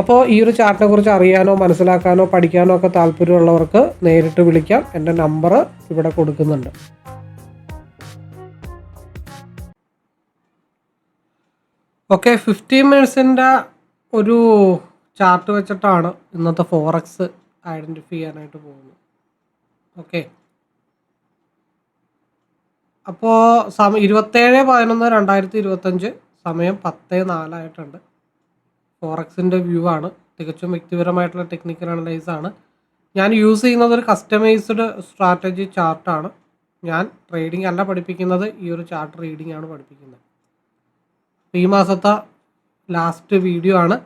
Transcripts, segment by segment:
അപ്പോൾ ഈ ഒരു ചാർട്ടിനെ കുറിച്ച് അറിയാനോ മനസ്സിലാക്കാനോ പഠിക്കാനോ ഒക്കെ താല്പര്യമുള്ളവർക്ക് നേരിട്ട് വിളിക്കാം. എന്റെ നമ്പർ ഇവിടെ കൊടുക്കുന്നുണ്ട്. ഓക്കെ ഫിഫ്റ്റീൻ മിനിറ്റ്സിന്റെ ഒരു ചാർട്ട് വെച്ചിട്ടാണ് ഇന്നത്തെ ഫോറക്സ് ഐഡന്റിഫൈ ചെയ്യാനായിട്ട് പോകുന്നത്. ഓക്കെ അപ്പോൾ സമയം ഇരുപത്തേഴ് പതിനൊന്ന് രണ്ടായിരത്തി ഇരുപത്തഞ്ച് സമയം പത്ത് നാലായിട്ടുണ്ട്. ഫോറക്സിന്റെ വ്യൂ ആണ്. തികച്ചും വ്യക്തിപരമായിട്ടുള്ള ടെക്നിക്കൽ അനലൈസ് ആണ്. ഞാൻ യൂസ് ചെയ്യുന്നത് ഒരു കസ്റ്റമൈസ്ഡ് സ്ട്രാറ്റജി ചാർട്ടാണ് ഞാൻ ട്രേഡിംഗ് അല്ല പഠിപ്പിക്കുന്നത് ഈ ഒരു ചാർട്ട് റീഡിംഗ് ആണ് പഠിപ്പിക്കുന്നത്. ഈ മാസത്തെ ലാസ്റ്റ് വീഡിയോ ആണ്.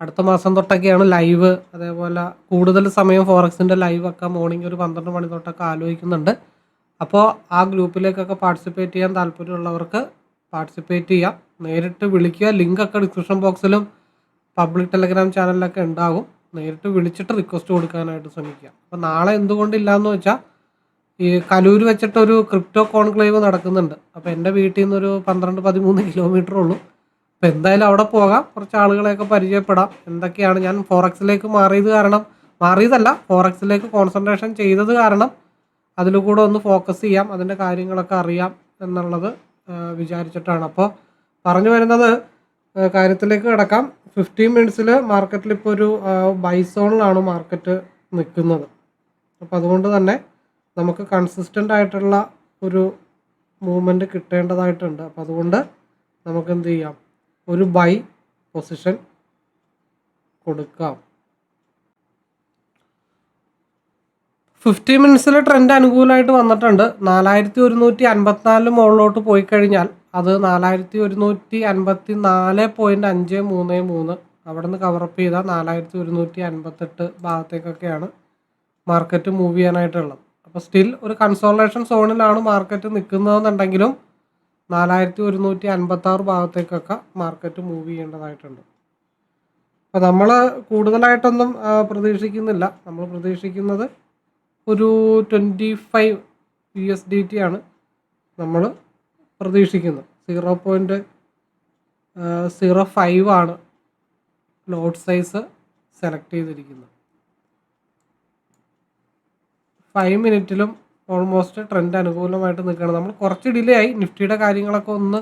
അടുത്ത മാസം തൊട്ടൊക്കെയാണ് ലൈവ് അതേപോലെ കൂടുതൽ സമയം ഫോറക്സിന്റെ ലൈവ് ഒക്കെ മോർണിംഗ് ഒരു പന്ത്രണ്ട് മണി തൊട്ടൊക്കെ ആലോചിക്കുന്നുണ്ട്. അപ്പോൾ ആ ഗ്രൂപ്പിലേക്കൊക്കെ പാർട്ടിസിപ്പേറ്റ് ചെയ്യാൻ താല്പര്യമുള്ളവർക്ക് പാർട്ടിസിപ്പേറ്റ് ചെയ്യാം. നേരിട്ട് വിളിക്കുക ലിങ്കൊക്കെ ഡിസ്ക്രിപ്ഷൻ ബോക്സിലും പബ്ലിക് ടെലഗ്രാം ചാനലിലൊക്കെ ഉണ്ടാകും. നേരിട്ട് വിളിച്ചിട്ട് റിക്വസ്റ്റ് കൊടുക്കാനായിട്ട് ശ്രമിക്കുക. അപ്പോൾ നാളെ എന്തുകൊണ്ടില്ല എന്ന് വെച്ചാൽ ഈ കലൂർ വെച്ചിട്ടൊരു ക്രിപ്റ്റോ കോൺക്ലേവ് നടക്കുന്നുണ്ട്. അപ്പോൾ എന്റെ വീട്ടിൽ നിന്നൊരു പന്ത്രണ്ട് പതിമൂന്ന് കിലോമീറ്റർ ഉള്ളൂ. അപ്പോൾ എന്തായാലും അവിടെ പോകാം. കുറച്ച് ആളുകളെയൊക്കെ പരിചയപ്പെടാം. എന്തൊക്കെയാണ് ഞാൻ ഫോറക്സിലേക്ക് മാറിയത് കാരണം മാറിയതല്ല ഫോറക്സിലേക്ക് കോൺസെൻട്രേഷൻ ചെയ്തത് കാരണം അതിൽ കൂടെ ഒന്ന് ഫോക്കസ് ചെയ്യാം. അതിന്റെ കാര്യങ്ങളൊക്കെ അറിയാം എന്നുള്ളത് വിചാരിച്ചിട്ടാണ്. അപ്പോൾ പറഞ്ഞു വരുന്നത് കാര്യത്തിലേക്ക് കിടക്കാം. ഫിഫ്റ്റീൻ മിനിറ്റ്സിൽ മാർക്കറ്റിൽ ഇപ്പോൾ ഒരു ബൈ സോണിലാണ് മാർക്കറ്റ് നിൽക്കുന്നത്. അപ്പോൾ അതുകൊണ്ട് തന്നെ നമുക്ക് കൺസിസ്റ്റന്റ് ആയിട്ടുള്ള ഒരു മൂവ്മെന്റ് കിട്ടേണ്ടതായിട്ടുണ്ട്. അപ്പോൾ അതുകൊണ്ട് നമുക്ക് എന്ത് ചെയ്യാം? ഒരു ബൈ പൊസിഷൻ കൊടുക്കാം. ഫിഫ്റ്റി മിനിറ്റ്സിൽ ട്രെൻഡ് അനുകൂലമായിട്ട് വന്നിട്ടുണ്ട്. നാലായിരത്തി ഒരുന്നൂറ്റി അൻപത്തിനാലിന് മുകളിലോട്ട് പോയി കഴിഞ്ഞാൽ അത് നാലായിരത്തി ഒരുന്നൂറ്റി അൻപത്തി നാല് പോയിന്റ് അഞ്ച് മൂന്ന് മൂന്ന്. അവിടെ നിന്ന് കവറപ്പ് ചെയ്താൽ നാലായിരത്തി ഒരുന്നൂറ്റി അൻപത്തെട്ട് ഭാഗത്തേക്കൊക്കെയാണ് മാർക്കറ്റ് മൂവ് ചെയ്യാനായിട്ടുള്ളത്. അപ്പോൾ സ്റ്റിൽ ഒരു കൺസോളേഷൻ സോണിലാണ് മാർക്കറ്റ് നിൽക്കുന്നതെന്നുണ്ടെങ്കിലും നാലായിരത്തി ഒരുന്നൂറ്റി അൻപത്താറ് ഭാഗത്തേക്കൊക്കെ മാർക്കറ്റ് മൂവ് ചെയ്യേണ്ടതായിട്ടുണ്ട്. അപ്പോൾ നമ്മൾ കൂടുതലായിട്ടൊന്നും പ്രതീക്ഷിക്കുന്നില്ല. നമ്മൾ പ്രതീക്ഷിക്കുന്നത് ഒരു twenty five U S D T ആണ്. നമ്മൾ പ്രതീക്ഷിക്കുന്നത് സീറോ പോയിന്റ് സീറോ ഫൈവ് ആണ് ലോഡ് സൈസ് സെലക്ട് ചെയ്തിരിക്കുന്നത്. ഫൈവ് മിനിറ്റിലും ഓൾമോസ്റ്റ് ട്രെൻഡ് അനുകൂലമായിട്ട് നിൽക്കുകയാണ്. നമ്മൾ കുറച്ച് ഡിലേ ആയി. നിഫ്റ്റിയുടെ കാര്യങ്ങളൊക്കെ ഒന്ന്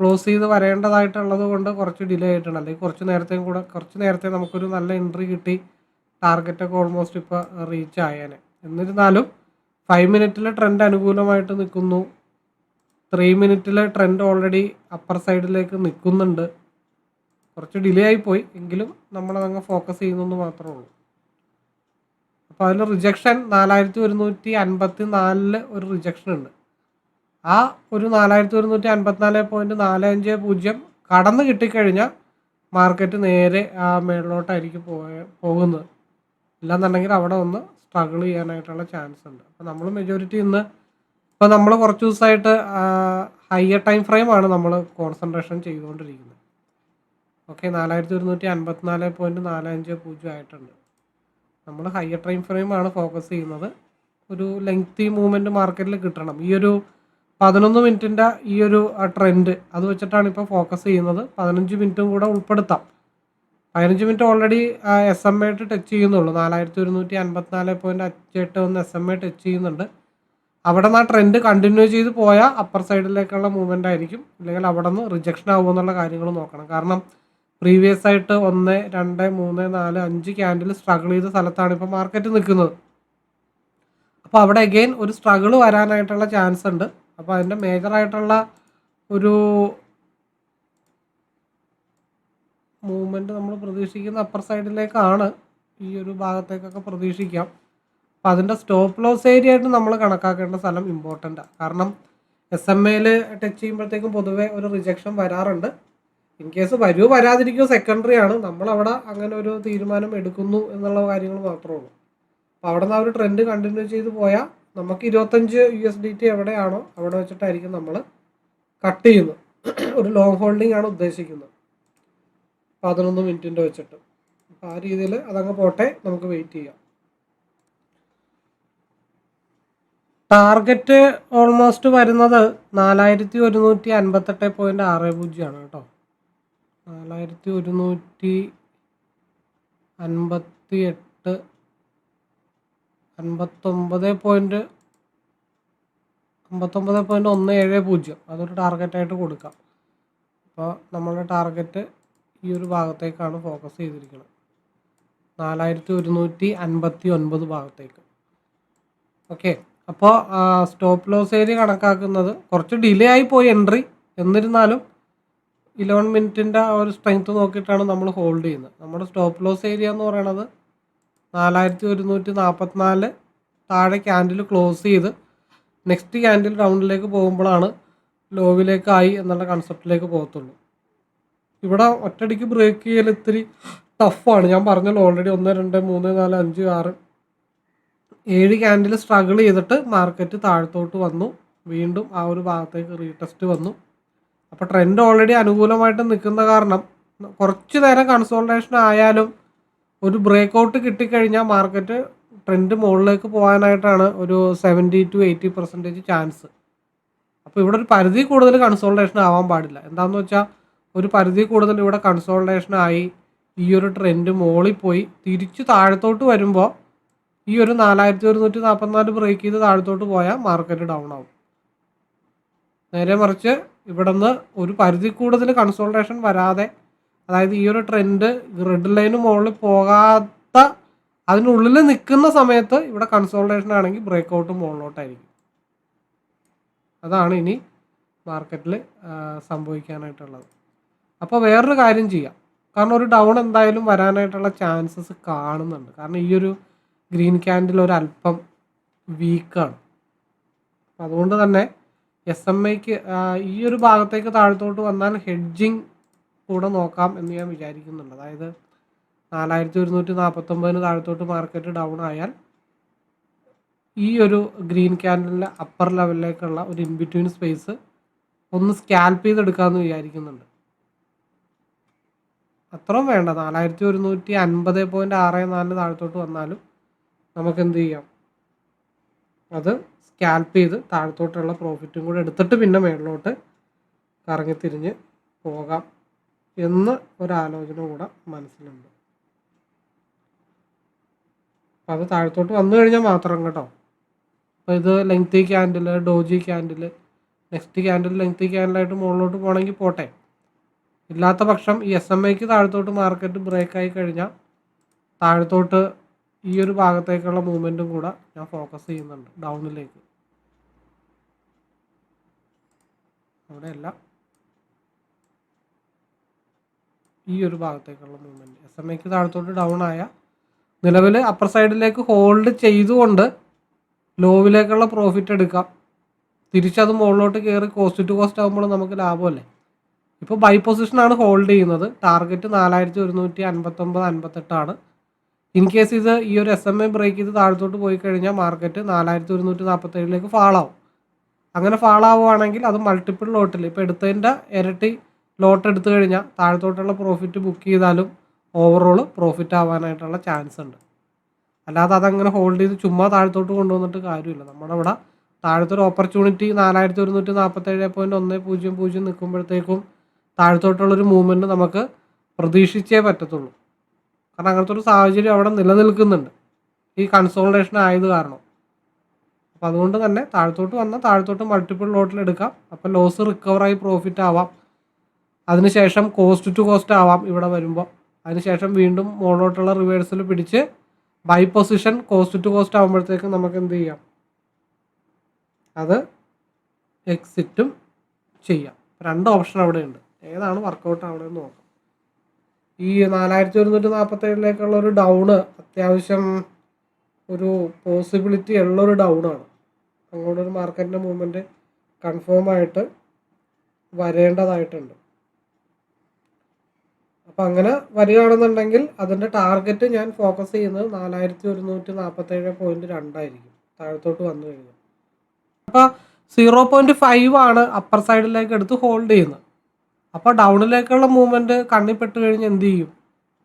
ക്ലോസ് ചെയ്ത് വരേണ്ടതായിട്ടുള്ളത് കൊണ്ട് കുറച്ച് ഡിലേ ആയിട്ടുണ്ട്. അല്ലെങ്കിൽ കുറച്ച് നേരത്തെയും കൂടെ കുറച്ച് നേരത്തെ നമുക്കൊരു നല്ല എൻട്രി കിട്ടി. ടാർഗറ്റൊക്കെ ഓൾമോസ്റ്റ് ഇപ്പോൾ റീച്ച് ആയേനെ. എന്നിരുന്നാലും ഫൈവ് മിനിറ്റിൽ ട്രെൻഡ് അനുകൂലമായിട്ട് നിൽക്കുന്നു. ത്രീ മിനിറ്റിലെ ട്രെൻഡ് ഓൾറെഡി അപ്പർ സൈഡിലേക്ക് നിൽക്കുന്നുണ്ട്. കുറച്ച് ഡിലേ ആയി പോയി എങ്കിലും നമ്മൾ നമ്മളതങ്ങ് ഫോക്കസ് ചെയ്യുന്നെന്ന് മാത്രമേ ഉള്ളൂ. അപ്പോൾ അതിൽ റിജക്ഷൻ നാലായിരത്തി ഒരുന്നൂറ്റി അൻപത്തി നാലിൽ ഒരു റിജക്ഷൻ ഉണ്ട്. ആ ഒരു നാലായിരത്തി ഒരുന്നൂറ്റി അൻപത്തിനാല് പോയിന്റ് നാല് അഞ്ച് പൂജ്യം കടന്ന് കിട്ടിക്കഴിഞ്ഞാൽ മാർക്കറ്റ് നേരെ ആ മേളിലോട്ടായിരിക്കും പോയ പോകുന്നത്. ഇല്ലാന്നുണ്ടെങ്കിൽ അവിടെ ഒന്ന് സ്ട്രഗിൾ ചെയ്യാനായിട്ടുള്ള ചാൻസ് ഉണ്ട്. അപ്പോൾ നമ്മൾ മെജോറിറ്റി ഇന്ന് ഇപ്പോൾ നമ്മൾ കുറച്ച് ദിവസമായിട്ട് ഹയർ ടൈം ഫ്രെയിമാണ് നമ്മൾ കോൺസെൻട്രേഷൻ ചെയ്തുകൊണ്ടിരിക്കുന്നത് ഓക്കെ നാലായിരത്തി ഒരുന്നൂറ്റി അൻപത്തിനാല് പോയിന്റ് നാല് അഞ്ച് പൂജ്യം ആയിട്ടുണ്ട്. നമ്മൾ ഹയർ ടൈം ഫ്രെയിമാണ് ഫോക്കസ് ചെയ്യുന്നത്. ഒരു ലെങ്തി മൂവ്മെന്റ് മാർക്കറ്റിൽ കിട്ടണം. ഈ ഒരു പതിനൊന്ന് മിനിറ്റിന്റെ ഈ ഒരു ട്രെൻഡ് അത് വെച്ചിട്ടാണ് ഇപ്പോൾ ഫോക്കസ് ചെയ്യുന്നത്. പതിനഞ്ച് മിനിറ്റും കൂടെ ഉൾപ്പെടുത്താം. പതിനഞ്ച് മിനിറ്റ് ഓൾറെഡി എസ് എം ആയിട്ട് ടച്ച് ചെയ്യുന്നുള്ളൂ. നാലായിരത്തി ഒരുന്നൂറ്റി അൻപത്തിനാല് പോയിന്റ് അഞ്ചെട്ട് ഒന്ന് എസ് എം എ ടച്ച് ചെയ്യുന്നുണ്ട്. അവിടെ നിന്ന് ആ ട്രെൻഡ് കണ്ടിന്യൂ ചെയ്ത് പോയാൽ അപ്പർ സൈഡിലേക്കുള്ള മൂവ്മെന്റ് ആയിരിക്കും. അല്ലെങ്കിൽ അവിടെ നിന്ന് റിജക്ഷൻ ആകുമെന്നുള്ള കാര്യങ്ങൾ നോക്കണം. കാരണം പ്രീവിയസ് ആയിട്ട് ഒന്ന് രണ്ട് മൂന്ന് നാല് അഞ്ച് ക്യാൻഡിൽ സ്ട്രഗിൾ ചെയ്ത സ്ഥലത്താണ് ഇപ്പോൾ മാർക്കറ്റ് നിൽക്കുന്നത്. അപ്പോൾ അവിടെ അഗെയിൻ ഒരു സ്ട്രഗിൾ വരാനായിട്ടുള്ള ചാൻസ് ഉണ്ട്. അപ്പോൾ അതിന്റെ മേജറായിട്ടുള്ള ഒരു മൂവ്മെന്റ് നമ്മൾ പ്രതീക്ഷിക്കുന്ന അപ്പർ സൈഡിലേക്കാണ് ഈ ഒരു ഭാഗത്തേക്കൊക്കെ പ്രതീക്ഷിക്കാം. അപ്പോൾ അതിന്റെ സ്റ്റോപ്പ് ലോസ് ഏരിയ ആയിട്ട് നമ്മൾ കണക്കാക്കേണ്ട സ്ഥലം ഇമ്പോർട്ടന്റാണ് കാരണം എസ് എം എയിൽ ടച്ച് ചെയ്യുമ്പോഴത്തേക്കും പൊതുവേ ഒരു റിജക്ഷൻ വരാറുണ്ട്. ഇൻ കേസ് വരുമോ വരാതിരിക്കുമോ സെക്കൻഡറി ആണ്. നമ്മളവിടെ അങ്ങനെ ഒരു തീരുമാനം എടുക്കുന്നു എന്നുള്ള കാര്യങ്ങൾ മാത്രമേ ഉള്ളൂ. അപ്പോൾ അവിടെ നിന്ന് ആ ഒരു ട്രെൻഡ് കണ്ടിന്യൂ ചെയ്ത് പോയാൽ നമുക്ക് ഇരുപത്തഞ്ച് യു എസ് ഡി ടി എവിടെയാണോ അവിടെ വെച്ചിട്ടായിരിക്കും നമ്മൾ കട്ട് ചെയ്യുന്നത്. ഒരു ലോങ് ഹോൾഡിംഗ് ആണ് ഉദ്ദേശിക്കുന്നത്. പതിനൊന്ന് മിനിറ്റിന്റെ വെച്ചിട്ട്. അപ്പോൾ ആ രീതിയിൽ അതങ്ങ് പോട്ടെ നമുക്ക് വെയിറ്റ് ചെയ്യാം. ടാർഗറ്റ് ഓൾമോസ്റ്റ് വരുന്നത് നാലായിരത്തി ഒരുന്നൂറ്റി അൻപത്തെട്ട് പോയിന്റ് ആറ് പൂജ്യമാണ് കേട്ടോ. നാലായിരത്തി ഒരുന്നൂറ്റി അൻപത്തി എട്ട് അൻപത്തൊമ്പത് പോയിന്റ് അമ്പത്തൊമ്പത് പോയിന്റ് ഒന്ന് ഏഴ് പൂജ്യം. അതൊരു ടാർഗറ്റായിട്ട് കൊടുക്കാം. അപ്പോൾ നമ്മളുടെ ടാർഗറ്റ് ഈ ഒരു ഭാഗത്തേക്കാണ് ഫോക്കസ് ചെയ്തിരിക്കുന്നത് നാലായിരത്തി ഒരുന്നൂറ്റി അൻപത്തി ഒൻപത് ഭാഗത്തേക്ക്. ഓക്കെ. അപ്പോൾ സ്റ്റോപ്പ് ലോസ് ഏരിയ കണക്കാക്കുന്നത് കുറച്ച് ഡിലേ ആയി പോയി എൻട്രി എന്നിരുന്നാലും ഇലവൻ മിനിറ്റിന്റെ ആ ഒരു സ്ട്രെങ്ത് നോക്കിയിട്ടാണ് നമ്മൾ ഹോൾഡ് ചെയ്യുന്നത്. നമ്മുടെ സ്റ്റോപ്പ് ലോസ് ഏരിയ എന്ന് പറയണത് നാലായിരത്തി ഒരുന്നൂറ്റി നാൽപ്പത്തിനാല് താഴെ ക്യാൻഡിൽ ക്ലോസ് ചെയ്ത് നെക്സ്റ്റ് ക്യാൻഡിൽ റൗണ്ടിലേക്ക് പോകുമ്പോഴാണ് ലോവിലേക്കായി എന്നുള്ള കൺസെപ്റ്റിലേക്ക് പോകത്തുള്ളൂ. ഇവിടെ ഒറ്റയടിക്ക് ബ്രേക്ക് ചെയ്യൽ ഇത്തിരി ടഫാണ് ഞാൻ പറഞ്ഞല്ലോ ഓൾറെഡി ഒന്ന് രണ്ട് മൂന്ന് നാല് അഞ്ച് ആറ് ഏഴ് ക്യാൻഡിൽ സ്ട്രഗിൾ ചെയ്തിട്ട് മാർക്കറ്റ് താഴത്തോട്ട് വന്നു. വീണ്ടും ആ ഒരു ഭാഗത്തേക്ക് റീടെസ്റ്റ് വന്നു. അപ്പോൾ ട്രെൻഡ് ഓൾറെഡി അനുകൂലമായിട്ട് നിൽക്കുന്ന കാരണം കുറച്ച് നേരം കൺസോൾട്ടേഷൻ ആയാലും ഒരു ബ്രേക്ക് ഔട്ട് കിട്ടിക്കഴിഞ്ഞാൽ മാർക്കറ്റ് ട്രെൻഡ് മുകളിലേക്ക് പോകാനായിട്ടാണ് ഒരു seventy to eighty percentage chance അപ്പോൾ ഇവിടെ ഒരു പരിധി കൂടുതൽ കൺസോൾട്ടേഷൻ ആവാൻ പാടില്ല. എന്താണെന്ന് വെച്ചാൽ ഒരു പരിധി കൂടുതൽ ഇവിടെ കൺസോൾട്ടേഷൻ ആയി ഈ ഒരു ട്രെൻഡ് മുകളിൽ പോയി. തിരിച്ച് താഴത്തോട്ട് വരുമ്പോൾ ഈ ഒരു നാലായിരത്തി ഒരുന്നൂറ്റി നാൽപ്പത്തിനാല് ബ്രേക്ക് ചെയ്ത് താഴത്തോട്ട് പോയാൽ മാർക്കറ്റ് ഡൗൺ ആവും. നേരെ മറിച്ച് ഇവിടെ നിന്ന് ഒരു പരിധി കൂടുതൽ കൺസോൾട്ടേഷൻ വരാതെ അതായത് ഈ ഒരു ട്രെൻഡ് റെഡ് ലൈന് മുകളിൽ പോകാത്ത അതിനുള്ളിൽ നിൽക്കുന്ന സമയത്ത് ഇവിടെ കൺസോൾട്ടേഷൻ ആണെങ്കിൽ ബ്രേക്ക് ഔട്ട് മുകളിലോട്ടായിരിക്കും. അതാണ് ഇനി മാർക്കറ്റിൽ സംഭവിക്കാനായിട്ടുള്ളത്. അപ്പോൾ വേറൊരു കാര്യം ചെയ്യാം. കാരണം ഒരു ഡൗൺ എന്തായാലും വരാനായിട്ടുള്ള ചാൻസസ് കാണുന്നുണ്ട്. കാരണം ഈ ഒരു ഗ്രീൻ ക്യാൻഡിൽ ഒരു അല്പം വീക്കാണ് അതുകൊണ്ട് തന്നെ എസ് എം ഐക്ക് ഈ ഒരു ഭാഗത്തേക്ക് താഴത്തോട്ട് വന്നാൽ ഹെഡ്ജിങ് കൂടെ നോക്കാം എന്ന് ഞാൻ വിചാരിക്കുന്നുണ്ട്. അതായത് നാലായിരത്തി ഒരുന്നൂറ്റി നാൽപ്പത്തൊമ്പതിന് താഴത്തോട്ട് മാർക്കറ്റ് ഡൗൺ ആയാൽ ഈ ഒരു ഗ്രീൻ ക്യാൻഡലിന്റെ അപ്പർ ലെവലിലേക്കുള്ള ഒരു ഇൻബിറ്റ്വീൻ സ്പേസ് ഒന്ന് സ്കാൽപ്പ് ചെയ്തെടുക്കാമെന്ന് വിചാരിക്കുന്നുണ്ട്. അത്രയും വേണ്ട. നാലായിരത്തി ഒരുന്നൂറ്റി അൻപത് പോയിന്റ് ആറ് നാലിന് താഴത്തോട്ട് വന്നാലും നമുക്ക് എന്ത് ചെയ്യാം? അത് സ്കാൽപ്പ് ചെയ്ത് താഴത്തോട്ടുള്ള പ്രോഫിറ്റും കൂടെ എടുത്തിട്ട് പിന്നെ മേളിലോട്ട് കറങ്ങി തിരിഞ്ഞ് പോകാം എന്ന് ഒരാലോചന കൂടെ മനസ്സിലുണ്ട്. അപ്പം അത് താഴത്തോട്ട് വന്നു കഴിഞ്ഞാൽ മാത്രം കേട്ടോ. അപ്പോൾ ഇത് lengthy candle doji candle next candle lengthy ക്യാൻഡിലായിട്ട് മുകളിലോട്ട് പോകണമെങ്കിൽ പോട്ടെ. ഇല്ലാത്ത പക്ഷം ഈ എസ് എം ഐക്ക് താഴത്തോട്ട് മാർക്കറ്റ് ബ്രേക്ക് ആയി കഴിഞ്ഞാൽ താഴത്തോട്ട് ഈ ഒരു ഭാഗത്തേക്കുള്ള മൂവ്മെന്റും കൂടെ ഞാൻ ഫോക്കസ് ചെയ്യുന്നുണ്ട് ഡൗണിലേക്ക് അവിടെയല്ല. ഈ ഒരു ഭാഗത്തേക്കുള്ള മൂവ്മെന്റ് എസ് എം എക്ക് താഴത്തോട്ട് ഡൗൺ ആയ നിലവിൽ അപ്പർ സൈഡിലേക്ക് ഹോൾഡ് ചെയ്തുകൊണ്ട് ലോവിലേക്കുള്ള പ്രോഫിറ്റ് എടുക്കാം. തിരിച്ചത് മുകളിലോട്ട് കയറി കോസ്റ്റ് ടു കോസ്റ്റ് ആകുമ്പോൾ നമുക്ക് ലാഭമല്ലേ? ഇപ്പോൾ ബൈ പൊസിഷനാണ് ഹോൾഡ് ചെയ്യുന്നത്. ടാർഗറ്റ് നാലായിരത്തി ഒരുന്നൂറ്റി അൻപത്തൊമ്പത് അൻപത്തെട്ടാണ് ഇൻ കേസ് ഇത് ഈ ഒരു എസ് എം എ ബ്രേക്ക് ചെയ്ത് താഴത്തോട്ട് പോയി കഴിഞ്ഞാൽ മാർക്കറ്റ് നാലായിരത്തി ഒരുന്നൂറ്റി നാൽപ്പത്തേഴിലേക്ക് ഫാളാവും. അങ്ങനെ ഫാളാവുകയാണെങ്കിൽ അത് മൾട്ടിപ്പിൾ ലോട്ടിൽ ഇപ്പോൾ എടുത്തതിന്റെ ഇരട്ടി ലോട്ട് എടുത്തു കഴിഞ്ഞാൽ താഴത്തോട്ടുള്ള പ്രോഫിറ്റ് ബുക്ക് ചെയ്താലും ഓവറോൾ പ്രോഫിറ്റ് ആവാനായിട്ടുള്ള ചാൻസ് ഉണ്ട്. അല്ലാതെ അതങ്ങനെ ഹോൾഡ് ചെയ്ത് ചുമ്മാ താഴത്തോട്ട് കൊണ്ടുവന്നിട്ട് കാര്യമില്ല. നമ്മുടെ ഇവിടെ താഴത്തെ ഒരു ഓപ്പർച്യൂണിറ്റി നാലായിരത്തി ഒരുന്നൂറ്റി നാൽപ്പത്തേഴ് പോയിന്റ് ഒന്ന് പൂജ്യം പൂജ്യം നിൽക്കുമ്പോഴത്തേക്കും താഴത്തോട്ടുള്ളൊരു മൂവ്മെന്റ് നമുക്ക് പ്രതീക്ഷിച്ചേ പറ്റത്തുള്ളൂ. കാരണം അങ്ങനത്തെ ഒരു സാഹചര്യം അവിടെ നിലനിൽക്കുന്നുണ്ട്. ഈ കൺസോൾട്ടേഷൻ ആയത് കാരണം. അപ്പം അതുകൊണ്ട് തന്നെ താഴത്തോട്ട് വന്നാൽ താഴത്തോട്ട് മൾട്ടിപ്പിൾ ലോട്ടിൽ എടുക്കാം. അപ്പം ലോസ് റിക്കവറായി പ്രോഫിറ്റ് ആവാം. അതിനുശേഷം കോസ്റ്റ് ടു കോസ്റ്റ് ആവാം ഇവിടെ വരുമ്പോൾ അതിനുശേഷം വീണ്ടും മുകളിലോട്ടുള്ള റിവേഴ്സൽ പിടിച്ച് buy position cost to cost ആകുമ്പോഴത്തേക്കും നമുക്ക് എന്ത് ചെയ്യാം? അത് എക്സിറ്റും ചെയ്യാം. രണ്ട് ഓപ്ഷൻ അവിടെ ഉണ്ട്. ഏതാണ് വർക്കൗട്ട് ആവണമെന്ന് നോക്കാം. ഈ നാലായിരത്തി ഒരുന്നൂറ്റി നാൽപ്പത്തേഴിലേക്കുള്ള ഒരു ഡൗണ് അത്യാവശ്യം ഒരു പോസിബിലിറ്റി ഉള്ളൊരു ഡൗണാണ് അങ്ങോട്ടൊരു മാർക്കറ്റിന്റെ മൂവ്മെന്റ് കൺഫേം ആയിട്ട് വരേണ്ടതായിട്ടുണ്ട്. അപ്പം അങ്ങനെ വരികയാണെന്നുണ്ടെങ്കിൽ അതിന്റെ ടാർഗറ്റ് ഞാൻ ഫോക്കസ് ചെയ്യുന്നത് നാലായിരത്തി ഒരുന്നൂറ്റി നാൽപ്പത്തേഴ് പോയിന്റ് രണ്ടായിരിക്കും താഴത്തോട്ട് വന്നു കഴിഞ്ഞാൽ. അപ്പോൾ സീറോ പോയിന്റ് ഫൈവ് ആണ് അപ്പർ സൈഡിലേക്ക് എടുത്ത് ഹോൾഡ് ചെയ്യുന്നത്. അപ്പോൾ ഡൗണിലേക്കുള്ള മൂവ്മെന്റ് കണ്ണിപ്പെട്ട് കഴിഞ്ഞ് എന്ത് ചെയ്യും?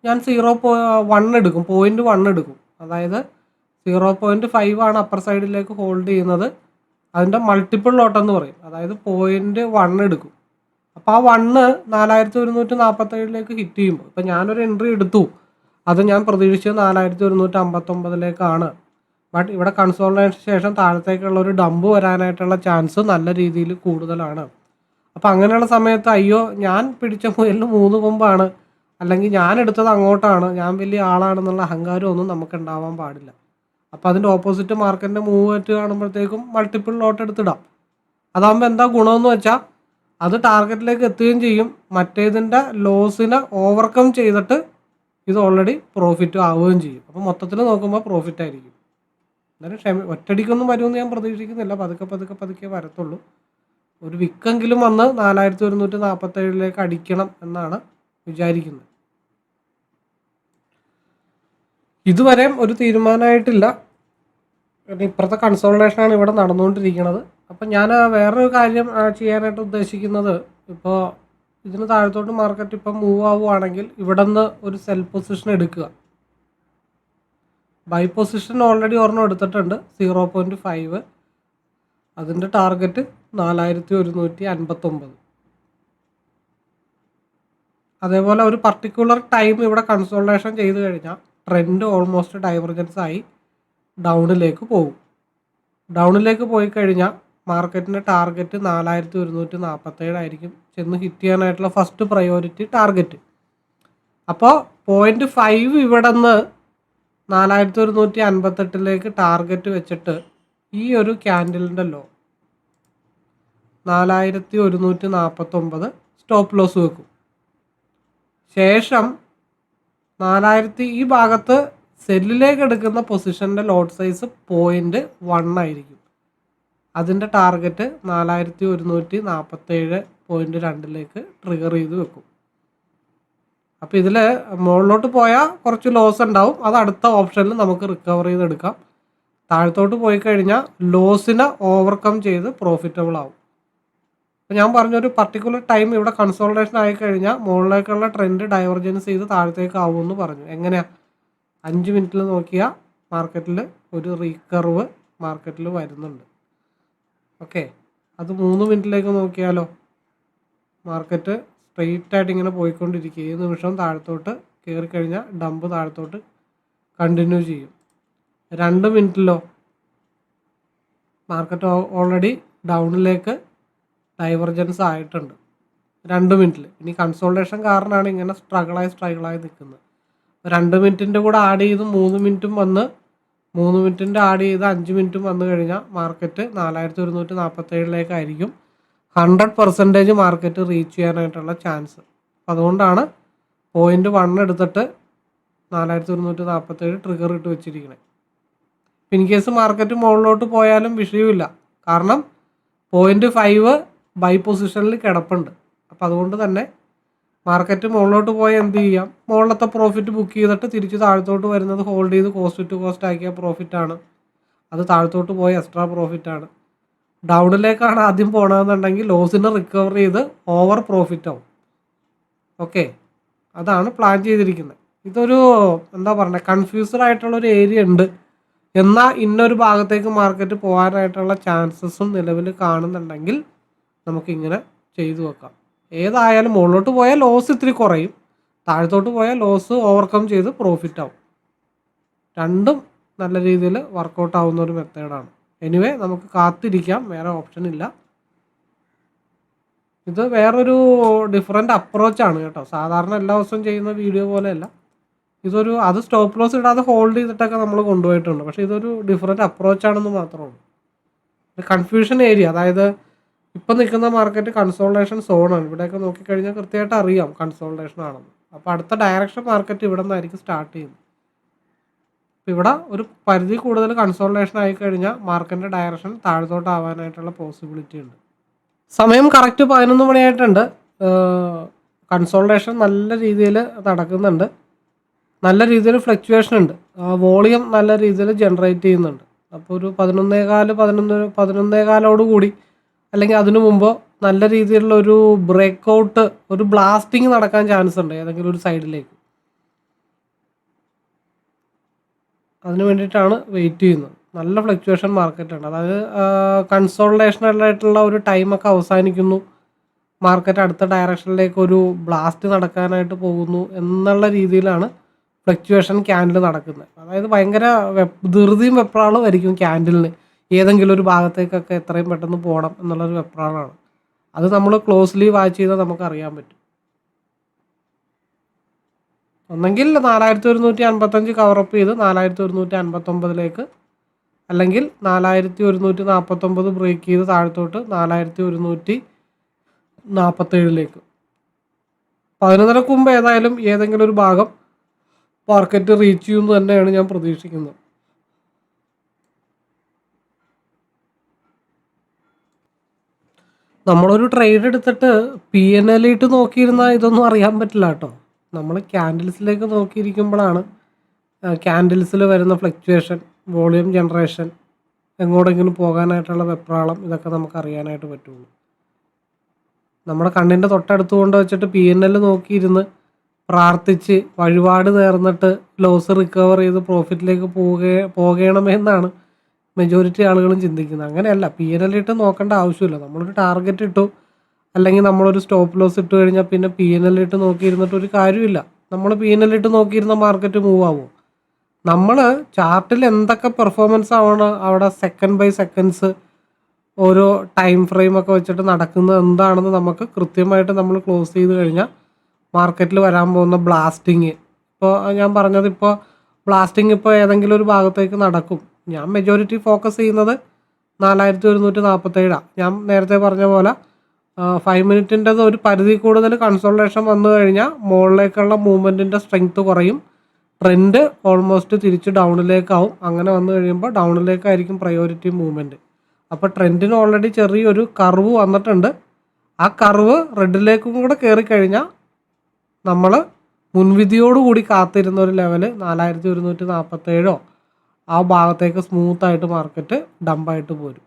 ഞാൻ സീറോ പോ വൺ എടുക്കും പോയിന്റ് വൺ എടുക്കും. അതായത് സീറോ പോയിന്റ് ഫൈവ് ആണ് അപ്പർ സൈഡിലേക്ക് ഹോൾഡ് ചെയ്യുന്നത്. അതിന്റെ മൾട്ടിപ്പിൾ ലോട്ട് എന്ന് പറയും. അതായത് പോയിന്റ് വൺ എടുക്കും. അപ്പോൾ ആ വണ്ണ് നാലായിരത്തി ഒരുന്നൂറ്റി നാൽപ്പത്തേഴിലേക്ക് ഹിറ്റ് ചെയ്യുമ്പോൾ ഇപ്പം ഞാനൊരു എൻട്രി എടുത്തു. അത് ഞാൻ പ്രതീക്ഷിച്ചത് നാലായിരത്തി ഒരുന്നൂറ്റി അമ്പത്തൊമ്പതിലേക്കാണ് ബട്ട് ഇവിടെ കൺസോളിനേഷന് ശേഷം താഴത്തേക്കുള്ള ഒരു ഡംപ് വരാനായിട്ടുള്ള ചാൻസ് നല്ല രീതിയിൽ കൂടുതലാണ്. അപ്പോൾ അങ്ങനെയുള്ള സമയത്ത് അയ്യോ ഞാൻ പിടിച്ച മുയലിന് മൂന്ന് കൊമ്പാണ്. അല്ലെങ്കിൽ ഞാൻ എടുത്തത് അങ്ങോട്ടാണ്. ഞാൻ വലിയ ആളാണെന്നുള്ള അഹങ്കാരം ഒന്നും നമുക്ക് ഉണ്ടാവാൻ പാടില്ല. അപ്പോൾ അതിന്റെ ഓപ്പോസിറ്റ് മാർക്കറ്റിന്റെ മൂവ് ആയിട്ട് കാണുമ്പോഴത്തേക്കും മൾട്ടിപ്പിൾ ലോട്ട് എടുത്തിടാം. അതാകുമ്പോൾ എന്താ ഗുണമെന്ന് വെച്ചാൽ അത് ടാർഗറ്റിലേക്ക് എത്തുകയും ചെയ്യും. മറ്റേതിന്റെ ലോസിനെ ഓവർകം ചെയ്തിട്ട് ഇത് ഓൾറെഡി പ്രോഫിറ്റ് ആവുകയും ചെയ്യും. അപ്പോൾ മൊത്തത്തിൽ നോക്കുമ്പോൾ പ്രോഫിറ്റ് ആയിരിക്കും. എന്നാലും ക്ഷമ ഒറ്റടിക്കൊന്നും വരുമെന്ന് ഞാൻ പ്രതീക്ഷിക്കുന്നില്ല. പതുക്കെ പതുക്കെ പതുക്കെ വരത്തുള്ളൂ. ഒരു വിക്കെങ്കിലും വന്ന് നാലായിരത്തി ഒരുന്നൂറ്റി നാൽപ്പത്തേഴിലേക്ക് അടിക്കണം എന്നാണ് വിചാരിക്കുന്നത്. ഇതുവരെയും ഒരു തീരുമാനമായിട്ടില്ല. കാരണം ഇപ്പുറത്തെ കൺസോൾട്ടേഷനാണ് ഇവിടെ നടന്നുകൊണ്ടിരിക്കുന്നത്. അപ്പം ഞാൻ വേറൊരു കാര്യം ചെയ്യാനായിട്ട് ഉദ്ദേശിക്കുന്നത് ഇപ്പോൾ ഇതിന് താഴത്തോട്ട് മാർക്കറ്റ് ഇപ്പം മൂവ് ആവുകയാണെങ്കിൽ ഇവിടെ നിന്ന് ഒരു സെൽ പൊസിഷൻ എടുക്കുക. ബൈ പൊസിഷൻ ഓൾറെഡി ഒരെണ്ണം എടുത്തിട്ടുണ്ട് സീറോ പോയിന്റ് ഫൈവ് അതിന്റെ ടാർഗറ്റ് നാലായിരത്തി ഒരുന്നൂറ്റി അൻപത്തൊമ്പത് അതേപോലെ ഒരു പർട്ടിക്കുലർ ടൈം ഇവിടെ കൺസോൾട്ടേഷൻ ചെയ്തു കഴിഞ്ഞാൽ ട്രെൻഡ് ഓൾമോസ്റ്റ് ഡൈവർജൻസ് ആയി ഡൗണിലേക്ക് പോകും. ഡൗണിലേക്ക് പോയി കഴിഞ്ഞാൽ മാർക്കറ്റിന്റെ ടാർഗറ്റ് നാലായിരത്തി ഒരുന്നൂറ്റി നാൽപ്പത്തേഴായിരിക്കും ചെന്ന് ഹിറ്റ് ചെയ്യാനായിട്ടുള്ള ഫസ്റ്റ് പ്രയോറിറ്റി ടാർഗറ്റ് അപ്പോൾ പോയിന്റ് ഫൈവ് ഇവിടെ നിന്ന് നാലായിരത്തി ഒരുന്നൂറ്റി അൻപത്തെട്ടിലേക്ക് ടാർഗറ്റ് വെച്ചിട്ട് ഈ ഒരു ക്യാൻഡലിന്റെ ലോ നാലായിരത്തി ഒരുന്നൂറ്റി നാൽപ്പത്തൊമ്പത് സ്റ്റോപ്പ് ലോസ് വെക്കും. ശേഷം നാലായിരത്തി ഈ ഭാഗത്ത് സെല്ലിലേക്ക് എടുക്കുന്ന പൊസിഷന്റെ ലോഡ് സൈസ് പോയിന്റ് വൺ ആയിരിക്കും. അതിന്റെ ടാർഗറ്റ് നാലായിരത്തി ഒരുന്നൂറ്റി നാൽപ്പത്തേഴ് പോയിന്റ് രണ്ടിലേക്ക് ട്രിഗർ ചെയ്ത് വെക്കും. അപ്പോൾ ഇതിൽ മുകളിലോട്ട് പോയാൽ കുറച്ച് ലോസ് ഉണ്ടാവും. അത് അടുത്ത ഓപ്ഷനിൽ നമുക്ക് റിക്കവർ ചെയ്തെടുക്കാം. താഴത്തോട്ട് പോയി കഴിഞ്ഞാൽ ലോസിനെ ഓവർകം ചെയ്ത് പ്രോഫിറ്റബിൾ ആവും. അപ്പോൾ ഞാൻ പറഞ്ഞൊരു പർട്ടിക്കുലർ ടൈം ഇവിടെ കൺസോൾട്ടേഷൻ ആയി കഴിഞ്ഞാൽ മുകളിലേക്കുള്ള ട്രെൻഡ് ഡൈവർജൻസ് ചെയ്ത് താഴത്തേക്ക് എന്ന് പറഞ്ഞു. എങ്ങനെയാണ് അഞ്ച് മിനിറ്റിൽ നോക്കിയാൽ മാർക്കറ്റിൽ ഒരു റീകർവ് മാർക്കറ്റിൽ വരുന്നുണ്ട്. ഓക്കെ അത് മൂന്ന് മിനിറ്റിലേക്ക് നോക്കിയാലോ? മാർക്കറ്റ് സ്ട്രെയിറ്റ് ആയിട്ട് ഇങ്ങനെ പോയിക്കൊണ്ടിരിക്കുക ഈ നിമിഷം താഴത്തോട്ട് കയറി കഴിഞ്ഞാൽ ഡമ്പ് താഴത്തോട്ട് കണ്ടിന്യൂ ചെയ്യും. രണ്ട് മിനിറ്റിലോ? മാർക്കറ്റ് ഓൾറെഡി ഡൗണിലേക്ക് ഡൈവർജൻസ് ആയിട്ടുണ്ട്. രണ്ട് മിനിറ്റിൽ ഇനി കൺസോൾട്ടേഷൻ കാരണമാണ് ഇങ്ങനെ സ്ട്രഗിളായി സ്ട്രഗിളായി നിൽക്കുന്നത്. രണ്ട് മിനിറ്റിന്റെ കൂടെ ആഡ് ചെയ്ത് മൂന്ന് മിനിറ്റും വന്ന് മൂന്ന് മിനിറ്റിന്റെ ആഡ് ചെയ്ത് അഞ്ച് മിനിറ്റും വന്നു കഴിഞ്ഞാൽ മാർക്കറ്റ് നാലായിരത്തി ഒരുന്നൂറ്റി നാൽപ്പത്തേഴിലേക്കായിരിക്കും ഹൺഡ്രഡ് പെർസെന്റേജ് മാർക്കറ്റ് റീച്ച് ചെയ്യാനായിട്ടുള്ള ചാൻസ് അതുകൊണ്ടാണ് പോയിന്റ് വൺ എടുത്തിട്ട് നാലായിരത്തി ഒരുന്നൂറ്റി നാൽപ്പത്തേഴ് ട്രിഗർ ഇട്ട് വെച്ചിരിക്കുന്നത് ഇൻ കേസ് മാർക്കറ്റ് മുകളിലോട്ട് പോയാലും വിഷയമില്ല കാരണം പോയിന്റ് ഫൈവ് ബൈ പൊസിഷനിൽ കിടപ്പുണ്ട്. അപ്പോൾ അതുകൊണ്ട് തന്നെ മാർക്കറ്റ് മുകളിലോട്ട് പോയാൽ എന്ത് ചെയ്യാം? മുകളിലത്തെ പ്രോഫിറ്റ് ബുക്ക് ചെയ്തിട്ട് തിരിച്ച് താഴത്തോട്ട് വരുന്നത് ഹോൾഡ് ചെയ്ത് കോസ്റ്റ് ടു കോസ്റ്റ് ആക്കിയ ആണ്. അത് താഴത്തോട്ട് പോയ എക്സ്ട്രാ പ്രോഫിറ്റ് ആണ്. ഡൗണിലേക്കാണ് ആദ്യം പോകണമെന്നുണ്ടെങ്കിൽ ലോസിനെ റിക്കവർ ചെയ്ത് ഓവർ പ്രോഫിറ്റ് ആവും. ഓക്കെ അതാണ് പ്ലാൻ ചെയ്തിരിക്കുന്നത്. ഇതൊരു എന്താ പറയുക കൺഫ്യൂസ്ഡ് ആയിട്ടുള്ള ഒരു ഏരിയ ഉണ്ട്. എന്നാൽ ഇന്നൊരു ഭാഗത്തേക്ക് മാർക്കറ്റ് പോകാനായിട്ടുള്ള ചാൻസസും നിലവിൽ കാണുന്നുണ്ടെങ്കിൽ നമുക്കിങ്ങനെ ചെയ്തു വെക്കാം. ഏതായാലും മുകളിലോട്ട് പോയാൽ ലോസ് ഇത്തിരി കുറയും. താഴത്തോട്ട് പോയാൽ ലോസ് ഓവർകം ചെയ്ത് പ്രോഫിറ്റ് ആവും. രണ്ടും നല്ല രീതിയിൽ വർക്കൗട്ട് ആവുന്ന ഒരു മെത്തേഡാണ് എനിവേ നമുക്ക് കാത്തിരിക്കാം. വേറെ ഓപ്ഷൻ ഇല്ല. ഇത് വേറൊരു ഡിഫറെന്റ് അപ്രോച്ചാണ് കേട്ടോ. സാധാരണ എല്ലാ ദിവസവും ചെയ്യുന്ന വീഡിയോ പോലെയല്ല. ഇതൊരു അത് സ്റ്റോപ്പ് ലോസ് ഇടാതെ ഹോൾഡ് ചെയ്തിട്ടൊക്കെ നമ്മൾ കൊണ്ടുപോയിട്ടുണ്ട്. പക്ഷേ ഇതൊരു ഡിഫറെന്റ് അപ്രോച്ചാണെന്ന് മാത്രമാണ് കൺഫ്യൂഷൻ ഏരിയ അതായത് ഇപ്പം നിൽക്കുന്ന മാർക്കറ്റ് കൺസോൾട്ടേഷൻ സോണാണ് ഇവിടെയൊക്കെ നോക്കിക്കഴിഞ്ഞാൽ കൃത്യമായിട്ട് അറിയാം കൺസോൾട്ടേഷൻ ആണെന്ന്. അപ്പോൾ അടുത്ത ഡയറക്ഷൻ മാർക്കറ്റ് ഇവിടെ നിന്നായിരിക്കും സ്റ്റാർട്ട് ചെയ്യുന്നത്. അപ്പോൾ ഇവിടെ ഒരു പരിധി കൂടുതൽ കൺസോൾട്ടേഷൻ ആയി കഴിഞ്ഞാൽ മാർക്കറ്റിന്റെ ഡയറക്ഷൻ താഴ്ത്തോട്ടാവാനായിട്ടുള്ള പോസിബിലിറ്റി ഉണ്ട്. സമയം കറക്റ്റ് പതിനൊന്ന് മണിയായിട്ടുണ്ട്. കൺസോൾട്ടേഷൻ നല്ല രീതിയിൽ നടക്കുന്നുണ്ട്. നല്ല രീതിയിൽ ഫ്ലക്ച്വേഷൻ ഉണ്ട്. വോളിയം നല്ല രീതിയിൽ ജനറേറ്റ് ചെയ്യുന്നുണ്ട്. അപ്പോൾ ഒരു പതിനൊന്നേകാൽ പതിനൊന്ന് പതിനൊന്നേകാലോട് കൂടി അല്ലെങ്കിൽ അതിനു മുമ്പോ നല്ല രീതിയിലുള്ള ഒരു ബ്രേക്ക് ഔട്ട് ഒരു ബ്ലാസ്റ്റിംഗ് നടക്കാൻ ചാൻസ് ഉണ്ട് ഏതെങ്കിലും ഒരു സൈഡിലേക്ക് അതിനു വേണ്ടിയിട്ടാണ് വെയിറ്റ് ചെയ്യുന്നത്. നല്ല ഫ്ലക്ച്വേഷൻ മാർക്കറ്റാണ് അതായത് കൺസോൾട്ടേഷനായിട്ടുള്ള ഒരു ടൈമൊക്കെ അവസാനിക്കുന്നു. മാർക്കറ്റ് അടുത്ത ഡയറക്ഷനിലേക്ക് ഒരു ബ്ലാസ്റ്റ് നടക്കാനായിട്ട് പോകുന്നു എന്നുള്ള രീതിയിലാണ് ഫ്ലക്ച്വേഷൻ ക്യാൻഡിൽ നടക്കുന്നത്. അതായത് ഭയങ്കര ധൃതിയും വെപ്രാളും ആയിരിക്കും ക്യാൻഡിലിന്. ഏതെങ്കിലും ഒരു ഭാഗത്തേക്കൊക്കെ എത്രയും പെട്ടെന്ന് പോകണം എന്നുള്ളൊരു വെപ്രാളാണ് അത് നമ്മൾ ക്ലോസ്ലി വാച്ച് ചെയ്താൽ നമുക്ക് അറിയാൻ പറ്റും. ഒന്നെങ്കിൽ നാലായിരത്തി ഒരുന്നൂറ്റി അൻപത്തഞ്ച് കവറപ്പ് ചെയ്ത് നാലായിരത്തി ഒരുന്നൂറ്റി അൻപത്തൊമ്പതിലേക്ക് അല്ലെങ്കിൽ നാലായിരത്തി ഒരുന്നൂറ്റി നാൽപ്പത്തൊമ്പത് ബ്രേക്ക് ചെയ്ത് താഴത്തോട്ട് നാലായിരത്തി ഒരുന്നൂറ്റി നാൽപ്പത്തേഴിലേക്ക് പതിനൊന്നരക്ക് മുമ്പ് ഏതായാലും ഏതെങ്കിലും ഒരു ഭാഗം മാർക്കറ്റ് റീച്ച് ചെയ്യുമെന്ന് തന്നെയാണ് ഞാൻ പ്രതീക്ഷിക്കുന്നത്. നമ്മളൊരു ട്രേഡ് എടുത്തിട്ട് പി എൻ എൽ ഇട്ട് നോക്കിയിരുന്നാൽ ഇതൊന്നും അറിയാൻ പറ്റില്ല കേട്ടോ. നമ്മൾ ക്യാൻഡിൽസിലേക്ക് നോക്കിയിരിക്കുമ്പോഴാണ് ക്യാൻഡിൽസിൽ വരുന്ന ഫ്ലക്ച്വേഷൻ വോളിയം ജനറേഷൻ എങ്ങോട്ടെങ്കിലും പോകാനായിട്ടുള്ള വെപ്രാളം ഇതൊക്കെ നമുക്ക് അറിയാനായിട്ട് പറ്റുള്ളൂ. നമ്മുടെ കണ്ണിന്റെ തൊട്ടടുത്ത് കൊണ്ട് വെച്ചിട്ട് പി എൻ എൽ നോക്കിയിരുന്ന് പ്രാർത്ഥിച്ച് വഴിപാട് നേർന്നിട്ട് ലോസ് റിക്കവർ ചെയ്ത് പ്രോഫിറ്റിലേക്ക് പോകേ പോകണമെന്നാണ് മെജോറിറ്റി ആളുകളും ചിന്തിക്കുന്നത്. അങ്ങനെയല്ല പി എൻ എൽ ഇട്ട് നോക്കേണ്ട ആവശ്യമില്ല. നമ്മളൊരു ടാർഗറ്റ് ഇട്ടു അല്ലെങ്കിൽ നമ്മളൊരു സ്റ്റോപ്പ് ലോസ് ഇട്ട് കഴിഞ്ഞാൽ പിന്നെ പി എൻ എൽ ഇട്ട് നോക്കിയിരുന്നിട്ട് ഒരു കാര്യമില്ല. നമ്മൾ പി എൻ എൽ ഇട്ട് നോക്കിയിരുന്ന മാർക്കറ്റ് മൂവ് ആവുമോ നമ്മൾ ചാർട്ടിൽ എന്തൊക്കെ പെർഫോമൻസ് ആണ് അവിടെ സെക്കൻഡ് ബൈ സെക്കൻഡ്സ് ഓരോ ടൈം ഫ്രെയിം ഒക്കെ വെച്ചിട്ട് നടക്കുന്നത് എന്താണെന്ന് നമുക്ക് കൃത്യമായിട്ട് നമ്മൾ ക്ലോസ് ചെയ്ത് കഴിഞ്ഞാൽ മാർക്കറ്റിൽ വരാൻ പോകുന്ന ബ്ലാസ്റ്റിങ് ഇപ്പോൾ ഞാൻ പറഞ്ഞത് ഇപ്പോൾ ബ്ലാസ്റ്റിംഗ് ഇപ്പോൾ ഏതെങ്കിലും ഒരു ഭാഗത്തേക്ക് നടക്കും. ഞാൻ മെജോറിറ്റി ഫോക്കസ് ചെയ്യുന്നത് നാലായിരത്തി ഒരുന്നൂറ്റി നാൽപ്പത്തേഴാണ് ഞാൻ നേരത്തെ പറഞ്ഞ പോലെ ഫൈവ് മിനിറ്റിന്റെത് ഒരു പരിധി കൂടുതൽ കൺസോൾട്ടേഷൻ വന്നു കഴിഞ്ഞാൽ മുകളിലേക്കുള്ള മൂവ്മെന്റിന്റെ സ്ട്രെങ്ത്ത് കുറയും. ട്രെൻഡ് ഓൾമോസ്റ്റ് തിരിച്ച് ഡൗണിലേക്കാവും അങ്ങനെ വന്നു കഴിയുമ്പോൾ ഡൗണിലേക്കായിരിക്കും പ്രയോറിറ്റി മൂവ്മെന്റ് അപ്പോൾ ട്രെൻഡിന് ഓൾറെഡി ചെറിയൊരു കർവ് വന്നിട്ടുണ്ട്. ആ കർവ് റെഡിലേക്കും കൂടെ കയറി കഴിഞ്ഞാൽ നമ്മൾ മുൻവിധിയോടുകൂടി കാത്തിരുന്ന ഒരു ലെവൽ നാലായിരത്തി ഒരുന്നൂറ്റി നാൽപ്പത്തേഴോ ആ ഭാഗത്തേക്ക് സ്മൂത്തായിട്ട് മാർക്കറ്റ് ഡമ്പായിട്ട് പോരും.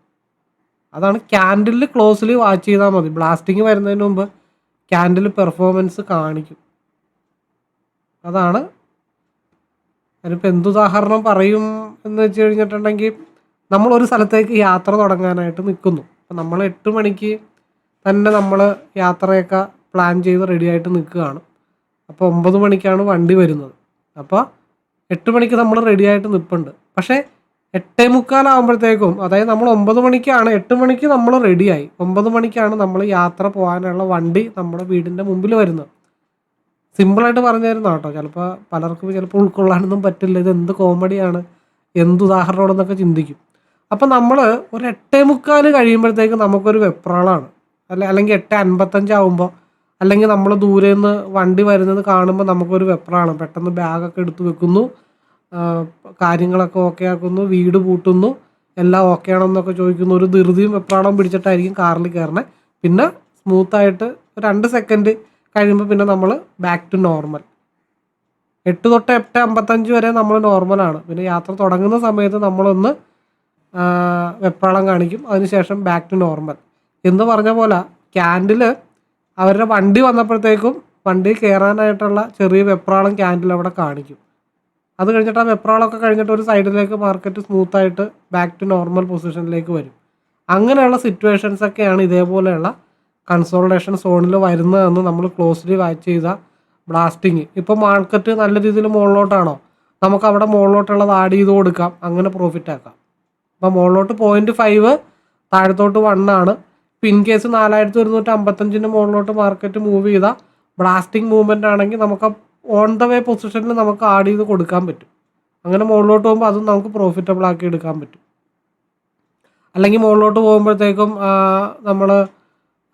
അതാണ് ക്യാൻഡിലിൽ ക്ലോസിൽ വാച്ച് ചെയ്താൽ മതി. ബ്ലാസ്റ്റിംഗ് വരുന്നതിന് മുമ്പ് ക്യാൻഡിൽ പെർഫോമൻസ് കാണിക്കും. അതാണ് അതിനിപ്പോൾ എന്തുദാഹരണം പറയും എന്ന് വെച്ച് കഴിഞ്ഞിട്ടുണ്ടെങ്കിൽ നമ്മളൊരു സ്ഥലത്തേക്ക് യാത്ര തുടങ്ങാനായിട്ട് നിൽക്കുന്നു അപ്പം നമ്മൾ എട്ട് മണിക്ക് തന്നെ നമ്മൾ യാത്രയൊക്കെ പ്ലാൻ ചെയ്ത് റെഡിയായിട്ട് നിൽക്കുകയാണ്. അപ്പോൾ ഒമ്പത് മണിക്കാണ് വണ്ടി വരുന്നത്. അപ്പോൾ എട്ട് മണിക്ക് നമ്മൾ റെഡി ആയിട്ട് നിൽപ്പുണ്ട് പക്ഷേ എട്ടേ മുക്കാലാകുമ്പോഴത്തേക്കും അതായത് നമ്മൾ ഒമ്പത് മണിക്കാണ് എട്ട് മണിക്ക് നമ്മൾ റെഡിയായി ഒമ്പത് മണിക്കാണ് നമ്മൾ യാത്ര പോകാനുള്ള വണ്ടി നമ്മുടെ വീടിന്റെ മുമ്പിൽ വരുന്നത്. സിമ്പിളായിട്ട് പറഞ്ഞു തരുന്ന കേട്ടോ. ചിലപ്പോൾ പലർക്കും ചിലപ്പോൾ ഉൾക്കൊള്ളാനൊന്നും പറ്റില്ല. ഇത് എന്ത് കോമഡിയാണ് എന്ത് ഉദാഹരണമാണെന്നൊക്കെ ചിന്തിക്കും. അപ്പം നമ്മൾ ഒരു എട്ടേ മുക്കാൽ കഴിയുമ്പോഴത്തേക്ക് നമുക്കൊരു വെപ്രാളാണ്. അല്ല അല്ലെങ്കിൽ എട്ട് അൻപത്തഞ്ചാവുമ്പോൾ അല്ലെങ്കിൽ നമ്മൾ ദൂരെ നിന്ന് വണ്ടി വരുന്നത് കാണുമ്പോൾ നമുക്കൊരു വെപ്രാണ് പെട്ടെന്ന് ബാഗൊക്കെ എടുത്ത് വെക്കുന്നു. കാര്യങ്ങളൊക്കെ ഓക്കെ ആക്കുന്നു. വീട് പൂട്ടുന്നു. എല്ലാം ഓക്കെ ആണെന്നൊക്കെ ചോദിക്കുന്നു. ഒരു ധൃതിയും വെപ്രാണവും പിടിച്ചിട്ടായിരിക്കും കാറിൽ കയറണേ. പിന്നെ സ്മൂത്തായിട്ട് രണ്ട് സെക്കൻഡ് കഴിയുമ്പോൾ പിന്നെ നമ്മൾ ബാക്ക് ടു നോർമൽ എട്ട് തൊട്ട് എട്ട് അമ്പത്തഞ്ച് വരെ നമ്മൾ നോർമലാണ് പിന്നെ യാത്ര തുടങ്ങുന്ന സമയത്ത് നമ്മളൊന്ന് വെപ്രാളം കാണിക്കും. അതിനുശേഷം ബാക്ക് ടു നോർമൽ എന്ന് പറഞ്ഞ പോലെ ക്യാൻഡിൽ അവരുടെ വണ്ടി വന്നപ്പോഴത്തേക്കും വണ്ടി കയറാനായിട്ടുള്ള ചെറിയ വെപ്രാളം ക്യാൻഡിൽ അവിടെ കാണിക്കും. അത് കഴിഞ്ഞിട്ട് ആ വെപ്രാളൊക്കെ കഴിഞ്ഞിട്ട് ഒരു സൈഡിലേക്ക് മാർക്കറ്റ് സ്മൂത്തായിട്ട് ബാക്ക് ടു നോർമൽ പൊസിഷനിലേക്ക് വരും. അങ്ങനെയുള്ള സിറ്റുവേഷൻസ് ഒക്കെയാണ് ഇതേപോലെയുള്ള കൺസോൾട്ടേഷൻ സോണിൽ വരുന്നതെന്ന് നമ്മൾ ക്ലോസ്ലി വാച്ച് ചെയ്ത ബ്ലാസ്റ്റിങ് ഇപ്പോൾ മാർക്കറ്റ് നല്ല രീതിയിൽ മുകളിലോട്ടാണോ? നമുക്ക് അവിടെ മുകളിലോട്ടുള്ളത് ആഡ് ചെയ്ത് കൊടുക്കാം. അങ്ങനെ പ്രോഫിറ്റ് ആക്കാം. അപ്പോൾ മുകളിലോട്ട് പോയിന്റ് ഫൈവ് താഴത്തോട്ട് വൺ ആണ്. ഇപ്പം ഇൻ കേസ് നാലായിരത്തി ഒരുന്നൂറ്റി അമ്പത്തഞ്ചിന്റെ മുകളിലോട്ട് മാർക്കറ്റ് മൂവ് ചെയ്താൽ ബ്ലാസ്റ്റിംഗ് മൂവ്മെന്റ് ആണെങ്കിൽ നമുക്ക് ഓൺ ദ വേ പൊസിഷനിൽ നമുക്ക് ആഡ് ചെയ്ത് കൊടുക്കാൻ പറ്റും. അങ്ങനെ മുകളിലോട്ട് പോകുമ്പോൾ അതും നമുക്ക് പ്രോഫിറ്റബിൾ ആക്കി എടുക്കാൻ പറ്റും. അല്ലെങ്കിൽ മുകളിലോട്ട് പോകുമ്പോഴത്തേക്കും നമ്മൾ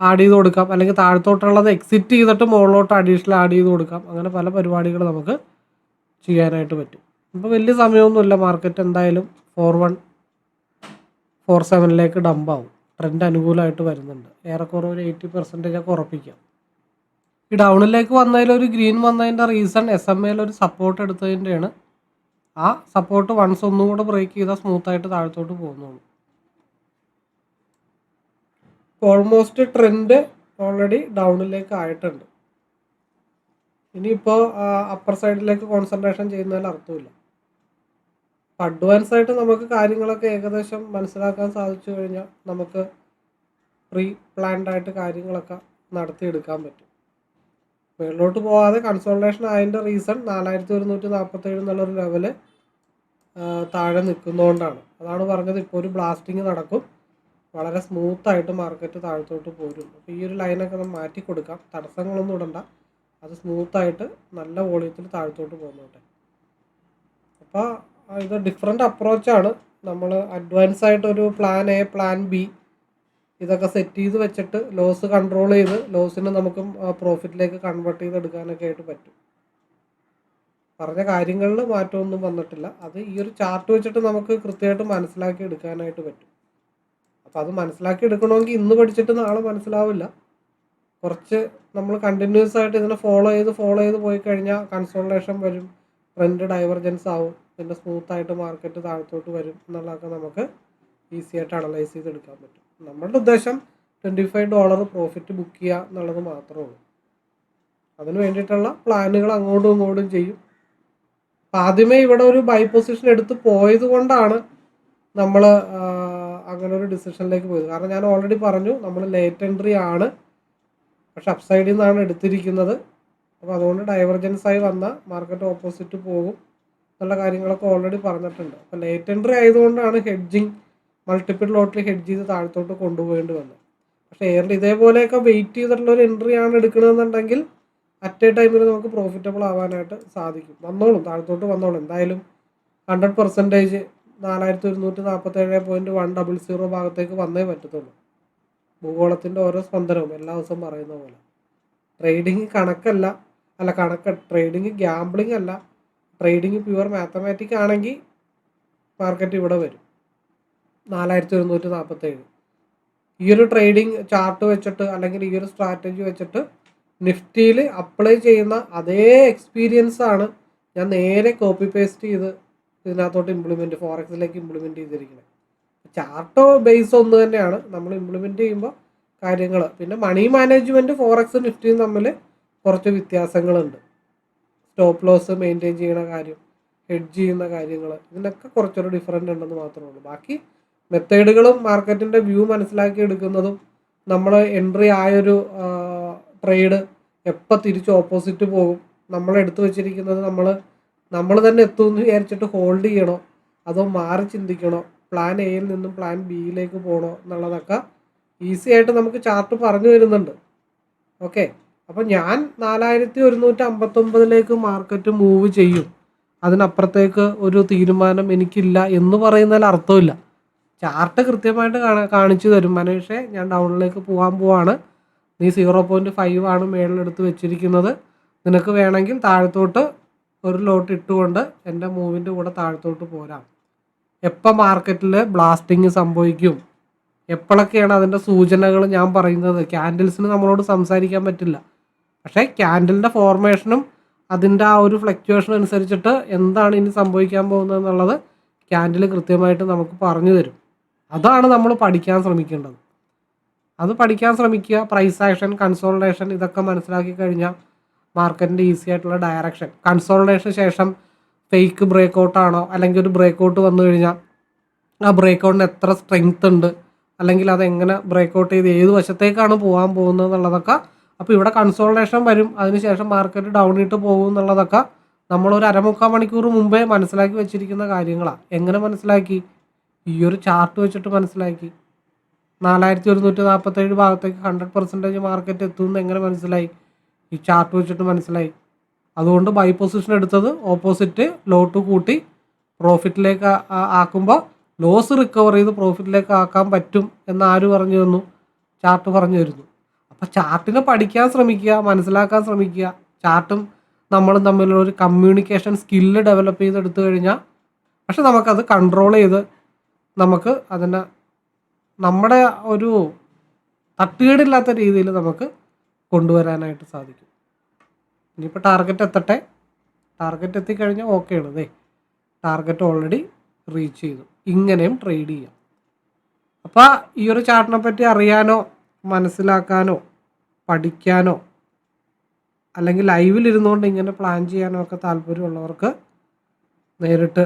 ആഡ് ചെയ്ത് കൊടുക്കാം. അല്ലെങ്കിൽ താഴത്തോട്ടുള്ളത് എക്സിറ്റ് ചെയ്തിട്ട് മുകളിലോട്ട് അഡീഷണൽ ആഡ് ചെയ്ത് കൊടുക്കാം. അങ്ങനെ പല പരിപാടികൾ നമുക്ക് ചെയ്യാനായിട്ട് പറ്റും. ഇപ്പോൾ വലിയ സമയമൊന്നുമില്ല. മാർക്കറ്റ് എന്തായാലും ഫോർ വൺ ഫോർ സെവനിലേക്ക് ഡംപാവും ട്രെൻഡ് അനുകൂലമായിട്ട് വരുന്നുണ്ട്. ഏറെക്കുറെ ഒരു എയ്റ്റി പെർസെന്റേജ് ഒക്കെ ഉറപ്പിക്കാം. ഈ ഡൗണിലേക്ക് വന്നതിൽ ഒരു ഗ്രീൻ വന്നതിന്റെ റീസൺ എസ് എം എയിൽ ഒരു സപ്പോർട്ട് എടുത്തതിന്റെയാണ്. ആ സപ്പോർട്ട് വൺസ് ഒന്നും കൂടെ ബ്രേക്ക് ചെയ്താൽ സ്മൂത്തായിട്ട് താഴത്തോട്ട് പോകുന്നുള്ളൂ. ഓൾമോസ്റ്റ് ട്രെൻഡ് ഓൾറെഡി ഡൗണിലേക്ക് ആയിട്ടുണ്ട്. ഇനിയിപ്പോൾ അപ്പർ സൈഡിലേക്ക് കോൺസെൻട്രേഷൻ ചെയ്യുന്നതിൽ അർത്ഥമില്ല. അഡ്വാൻസ് ആയിട്ട് നമുക്ക് കാര്യങ്ങളൊക്കെ ഏകദേശം മനസ്സിലാക്കാൻ സാധിച്ചു കഴിഞ്ഞാൽ നമുക്ക് പ്രീ പ്ലാൻഡ് ആയിട്ട് കാര്യങ്ങളൊക്കെ നടത്തിയെടുക്കാൻ പറ്റും. മുകളിലോട്ട് പോകാതെ കൺസോൾട്ടേഷൻ ആയതിന്റെ റീസൺ നാലായിരത്തി ഒരുന്നൂറ്റി നാൽപ്പത്തേഴ് എന്നുള്ളൊരു ലെവൽ താഴെ നിൽക്കുന്നതുകൊണ്ടാണ് അതാണ് പറഞ്ഞത്. ഇപ്പോൾ ഒരു ബ്ലാസ്റ്റിംഗ് നടക്കും. വളരെ സ്മൂത്തായിട്ട് മാർക്കറ്റ് താഴത്തോട്ട് പോരും. അപ്പോൾ ഈ ഒരു ലൈനൊക്കെ നമ്മൾ മാറ്റി കൊടുക്കാം. തടസ്സങ്ങളൊന്നും ഇടണ്ട. അത് സ്മൂത്തായിട്ട് നല്ല വോളിയത്തിൽ താഴത്തോട്ട് പോകുന്നോട്ടെ. അപ്പോൾ ഇത് ഡിഫറെന്റ് അപ്രോച്ചാണ് നമ്മൾ അഡ്വാൻസ് ആയിട്ടൊരു പ്ലാൻ എ പ്ലാൻ ബി ഇതൊക്കെ സെറ്റ് ചെയ്ത് വെച്ചിട്ട് ലോസ് കൺട്രോൾ ചെയ്ത് ലോസിനെ നമുക്ക് പ്രോഫിറ്റിലേക്ക് കൺവേർട്ട് ചെയ്തെടുക്കാനൊക്കെ ആയിട്ട് പറ്റും. പറഞ്ഞ കാര്യങ്ങളിൽ മാറ്റമൊന്നും വന്നിട്ടില്ല. അത് ഈ ഒരു ചാർട്ട് വെച്ചിട്ട് നമുക്ക് കൃത്യമായിട്ട് മനസ്സിലാക്കി എടുക്കാനായിട്ട് പറ്റും. അപ്പോൾ അത് മനസ്സിലാക്കി എടുക്കണമെങ്കിൽ ഇന്ന് പഠിച്ചിട്ട് നാളെ മനസ്സിലാവില്ല. കുറച്ച് നമ്മൾ കണ്ടിന്യൂസ് ആയിട്ട് ഇതിനെ ഫോളോ ചെയ്ത് ഫോളോ ചെയ്ത് പോയി കഴിഞ്ഞാൽ കൺസോൾട്ടേഷൻ വരും ട്രെൻഡ് ഡൈവർജൻസ് ആവും. പിന്നെ സ്മൂത്ത് ആയിട്ട് മാർക്കറ്റ് താഴത്തോട്ട് വരും എന്നുള്ളതൊക്കെ നമുക്ക് ഈസി ആയിട്ട് അനലൈസ് ചെയ്തെടുക്കാൻ പറ്റും. നമ്മളുടെ ഉദ്ദേശം twenty five dollar profit book ചെയ്യുക എന്നുള്ളത് മാത്രമേ ഉള്ളൂ. അതിന് വേണ്ടിയിട്ടുള്ള പ്ലാനുകൾ അങ്ങോട്ടും ഇങ്ങോട്ടും ചെയ്യും. ആദ്യമേ ഇവിടെ ഒരു ബൈ പൊസിഷൻ എടുത്ത് പോയത് കൊണ്ടാണ് നമ്മൾ അങ്ങനെ ഒരു ഡിസിഷനിലേക്ക് പോയത്. കാരണം ഞാൻ ഓൾറെഡി പറഞ്ഞു നമ്മൾ ലേറ്റ് എൻട്രി ആണ്. പക്ഷെ അപ്സൈഡിൽ നിന്നാണ് എടുത്തിരിക്കുന്നത്. അപ്പോൾ അതുകൊണ്ട് ഡൈവർജൻസ് ആയി വന്ന മാർക്കറ്റ് ഓപ്പോസിറ്റ് പോകും. എന്നുള്ള കാര്യങ്ങളൊക്കെ ഓൾറെഡി പറഞ്ഞിട്ടുണ്ട്. അപ്പം ലേറ്റ് എൻട്രി ആയതുകൊണ്ടാണ് ഹെഡ്ജിങ് മൾട്ടിപ്പിൾ ലോട്ടിൽ ഹെഡ്ജ് ചെയ്ത് താഴത്തോട്ട് കൊണ്ടുപോകേണ്ടി വന്നത്. പക്ഷേ എയറിൽ ഇതേപോലെയൊക്കെ വെയിറ്റ് ചെയ്തിട്ടുള്ള ഒരു എൻട്രി ആണ് എടുക്കണമെന്നുണ്ടെങ്കിൽ അറ്റ് എ ടൈമിൽ നമുക്ക് പ്രോഫിറ്റബിൾ ആവാനായിട്ട് സാധിക്കും. വന്നോളും താഴത്തോട്ട് വന്നോളും. എന്തായാലും ഹൺഡ്രഡ് പെർസെന്റേജ് നാലായിരത്തി ഒരുന്നൂറ്റി നാൽപ്പത്തേഴ് പോയിന്റ് വൺ ഡബിൾ സീറോ ഭാഗത്തേക്ക് വന്നേ പറ്റത്തുള്ളൂ. ഭൂഗോളത്തിന്റെ ഓരോ സ്പന്ദനവും എല്ലാ ദിവസവും പറയുന്ന പോലെ. ട്രേഡിങ് കണക്കല്ല അല്ല കണക്ക് ട്രേഡിങ് ഗ്യാംബ്ലിംഗ് അല്ല ട്രേഡിങ് പ്യുവർ മാത്തമാറ്റിക് ആണെങ്കിൽ മാർക്കറ്റ് ഇവിടെ വരും. നാലായിരത്തി ഒരുന്നൂറ്റി നാൽപ്പത്തേഴ് ഈ ഒരു ട്രേഡിംഗ് ചാർട്ട് വെച്ചിട്ട് അല്ലെങ്കിൽ ഈ ഒരു സ്ട്രാറ്റജി വെച്ചിട്ട് നിഫ്റ്റിയിൽ അപ്ലൈ ചെയ്യുന്ന അതേ എക്സ്പീരിയൻസ് ആണ് ഞാൻ നേരെ കോപ്പി പേസ്റ്റ് ചെയ്ത് ഇതിനകത്തോട്ട് ഇംപ്ലിമെന്റ് ഫോറക്സിലേക്ക് ഇംപ്ലിമെന്റ് ചെയ്തിരിക്കുന്നത്. ചാർട്ടോ ബേസ് ഒന്ന് തന്നെയാണ്. നമ്മൾ ഇംപ്ലിമെന്റ് ചെയ്യുമ്പോൾ കാര്യങ്ങൾ പിന്നെ മണി മാനേജ്മെന്റ് ഫോറക്സ് നിഫ്റ്റിയും തമ്മിൽ കുറച്ച് വ്യത്യാസങ്ങളുണ്ട്. സ്റ്റോപ്പ് ലോസ് മെയിന്റെയിൻ ചെയ്യുന്ന കാര്യം ഹെഡ്ജ് ചെയ്യുന്ന കാര്യങ്ങൾ ഇതിനൊക്കെ കുറച്ചൊരു ഡിഫറന്റ് ഉണ്ടെന്ന് മാത്രമേ ഉള്ളൂ. ബാക്കി മെത്തേഡുകളും മാർക്കറ്റിന്റെ വ്യൂ മനസ്സിലാക്കി എടുക്കുന്നതും നമ്മൾ എൻട്രി ആയൊരു ട്രേഡ് എപ്പോൾ തിരിച്ച് ഓപ്പോസിറ്റ് പോകും നമ്മൾ എടുത്തു വെച്ചിരിക്കുന്നത് നമ്മൾ നമ്മൾ തന്നെ എത്തുമെന്ന് വിചാരിച്ചിട്ട് ഹോൾഡ് ചെയ്യണോ അതോ മാറി ചിന്തിക്കണോ പ്ലാൻ എയിൽ നിന്നും പ്ലാൻ ബിയിലേക്ക് പോകണോ എന്നുള്ളതൊക്കെ ഈസി ആയിട്ട് നമുക്ക് ചാർട്ട് പറഞ്ഞു വരുന്നുണ്ട് ഓക്കെ അപ്പം ഞാൻ നാലായിരത്തി ഒരുന്നൂറ്റി അമ്പത്തൊമ്പതിലേക്ക് മാർക്കറ്റ് മൂവ് ചെയ്യും. അതിനപ്പുറത്തേക്ക് ഒരു തീരുമാനം എനിക്കില്ല എന്ന് പറയുന്നതിൽ അർത്ഥമില്ല. ചാർട്ട് കൃത്യമായിട്ട് കാണിച്ചു തരും. മനീഷേ ഞാൻ ഡൗണിലേക്ക് പോകാൻ പോവാണ്. നീ സീറോ പോയിന്റ് ഫൈവ് ആണ് മേളിലെടുത്ത് വെച്ചിരിക്കുന്നത്. നിനക്ക് വേണമെങ്കിൽ താഴത്തോട്ട് ഒരു ലോട്ട് ഇട്ടുകൊണ്ട് എന്റെ മൂവിന്റെ കൂടെ താഴത്തോട്ട് പോരാം. എപ്പോൾ മാർക്കറ്റിൽ ബ്ലാസ്റ്റിങ് സംഭവിക്കും? എപ്പോഴൊക്കെയാണ് അതിന്റെ സൂചനകൾ ഞാൻ പറയുന്നത്? ക്യാൻഡിൽസിന് നമ്മളോട് സംസാരിക്കാൻ പറ്റില്ല. പക്ഷേ ക്യാൻഡലിന്റെ ഫോർമേഷനും അതിന്റെ ആ ഒരു ഫ്ലക്ച്വേഷൻ അനുസരിച്ചിട്ട് എന്താണ് ഇനി സംഭവിക്കാൻ പോകുന്നത് എന്നുള്ളത് ക്യാൻഡിൽ കൃത്യമായിട്ട് നമുക്ക് പറഞ്ഞു തരും. അതാണ് നമ്മൾ പഠിക്കാൻ ശ്രമിക്കേണ്ടത്. അത് പഠിക്കാൻ ശ്രമിക്കുക പ്രൈസ് ആക്ഷൻ കൺസോൾട്ടേഷൻ ഇതൊക്കെ മനസ്സിലാക്കി കഴിഞ്ഞാൽ മാർക്കറ്റിന്റെ ഈസി ആയിട്ടുള്ള ഡയറക്ഷൻ കൺസോൾട്ടേഷന് ശേഷം ഫേക്ക് ബ്രേക്ക് ഔട്ടാണോ അല്ലെങ്കിൽ ഒരു ബ്രേക്ക് ഔട്ട് വന്നു കഴിഞ്ഞാൽ ആ ബ്രേക്ക് ഔട്ടിന് എത്ര സ്ട്രെങ്ത് ഉണ്ട് അല്ലെങ്കിൽ അത് എങ്ങനെ ബ്രേക്ക് ഔട്ട് ചെയ്ത് ഏത് വശത്തേക്കാണ് പോകാൻ പോകുന്നത് എന്നുള്ളതൊക്കെ അപ്പോൾ ഇവിടെ കൺസോൾട്ടേഷൻ വരും. അതിനുശേഷം മാർക്കറ്റ് ഡൗൺ ഇട്ട് പോകും എന്നുള്ളതൊക്കെ നമ്മളൊരു അരമുക്കാൽ മണിക്കൂർ മുമ്പേ മനസ്സിലാക്കി വെച്ചിരിക്കുന്ന കാര്യങ്ങളാണ് എങ്ങനെ മനസ്സിലാക്കി? ഈ ഒരു ചാർട്ട് വെച്ചിട്ട് മനസ്സിലാക്കി. നാലായിരത്തി ഒരുന്നൂറ്റി നാൽപ്പത്തേഴ് ഭാഗത്തേക്ക് ഹൺഡ്രഡ് പെർസെന്റേജ് മാർക്കറ്റ് എത്തുമെന്ന് എങ്ങനെ മനസ്സിലായി? ഈ ചാർട്ട് വെച്ചിട്ട് മനസ്സിലായി. അതുകൊണ്ട് ബൈ പൊസിഷൻ എടുത്തത് ഓപ്പോസിറ്റ് ലോട്ട് കൂട്ടി പ്രോഫിറ്റിലേക്ക് ആക്കുമ്പോൾ ലോസ് റിക്കവർ ചെയ്ത് പ്രോഫിറ്റിലേക്ക് ആക്കാൻ പറ്റും എന്ന് ആര് പറഞ്ഞു തന്നു? ചാർട്ട് പറഞ്ഞു തരുന്നു. അപ്പോൾ ചാർട്ടിനെ പഠിക്കാൻ ശ്രമിക്കുക മനസ്സിലാക്കാൻ ശ്രമിക്കുക. ചാർട്ടും നമ്മളും തമ്മിലുള്ള ഒരു കമ്മ്യൂണിക്കേഷൻ സ്കില്ല് ഡെവലപ്പ് ചെയ്തെടുത്തു കഴിഞ്ഞാൽ പക്ഷെ നമുക്കത് കൺട്രോൾ ചെയ്ത് നമുക്ക് അതിനെ നമ്മുടെ ഒരു തട്ടുകേടില്ലാത്ത രീതിയിൽ നമുക്ക് കൊണ്ടുവരാനായിട്ട് സാധിക്കും. ഇനിയിപ്പോൾ ടാർഗറ്റ് എത്തട്ടെ? ടാർഗറ്റ് എത്തിക്കഴിഞ്ഞാൽ ഓക്കെയാണ് ഇതേ ടാർഗറ്റ് ഓൾറെഡി റീച്ച് ചെയ്തു. ഇങ്ങനെയും ട്രേഡ് ചെയ്യാം. അപ്പോൾ ഈ ഒരു ചാർട്ടിനെ പറ്റി അറിയാനോ? മനസ്സിലാക്കാനോ പഠിക്കാനോ അല്ലെങ്കിൽ ലൈവിൽ ഇരുന്നുകൊണ്ട് ഇങ്ങനെ പ്ലാൻ ചെയ്യാനോ ഒക്കെ താല്പര്യമുള്ളവർക്ക് നേരിട്ട്